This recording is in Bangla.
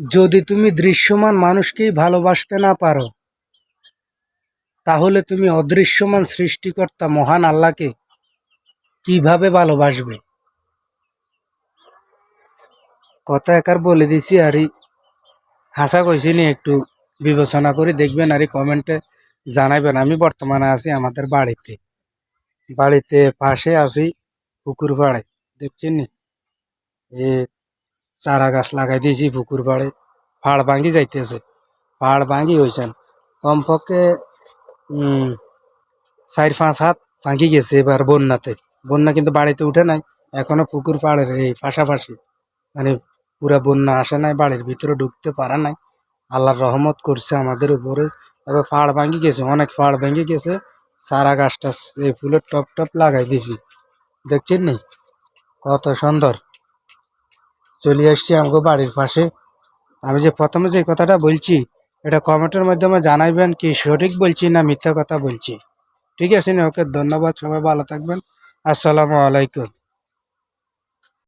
যদি তুমি দৃশ্যমান মানুষকেই ভালোবাসতে না পারো, তাহলে তুমি অদৃশ্যমান সৃষ্টিকর্তা মহান আল্লাহকে কীভাবে ভালোবাসবে? কথা একার বলে দিছি, আরই হাসা কইছি নি, একটু বিবেচনা করে, দেখবেন আর কমেন্টে জানাবেন আমি বর্তমানে আছি আমাদের বাড়িতে। বাড়িতে পাশে আছি পুকুর পাড়ে, দেখছেন নি? এ চারা গাছ লাগাই দিয়েছি পুকুর পাড়ে। ফাড় ভাঙ্গি যাইতেছে। ফাড় ভাঙ্গি হয়েছেন কমপক্ষে চার, পাঁচ হাত ভাঙ্গি গেছে এবার বন্যাতে। বন্যা কিন্তু বাড়িতে উঠে নাই, এখনও পুকুর পাড়ের এই পাশাপাশি। মানে পুরা বন্যা আসে নাই, বাড়ির ভিতরে ঢুকতে পারে নাই। আল্লাহর রহমত করছে আমাদের উপরে। তবে ফাড় ভাঙ্গি গেছে, অনেক ফাড় ভেঙে গেছে। চারা গাছটা, এই ফুলের টপ টপ লাগাই দিয়েছি। দেখছেন নি? কত সুন্দর। চলে আসছি আমাকে বাড়ির পাশে। আমি যে প্রথমে যে কথাটা বলছি, এটা কমেন্টের মাধ্যমে জানাইবেন কি সঠিক বলছি না মিথ্যা কথা বলছি। ঠিক আছে ওকে ধন্যবাদ, সবাই ভালো থাকবেন। আসসালামু আলাইকুম।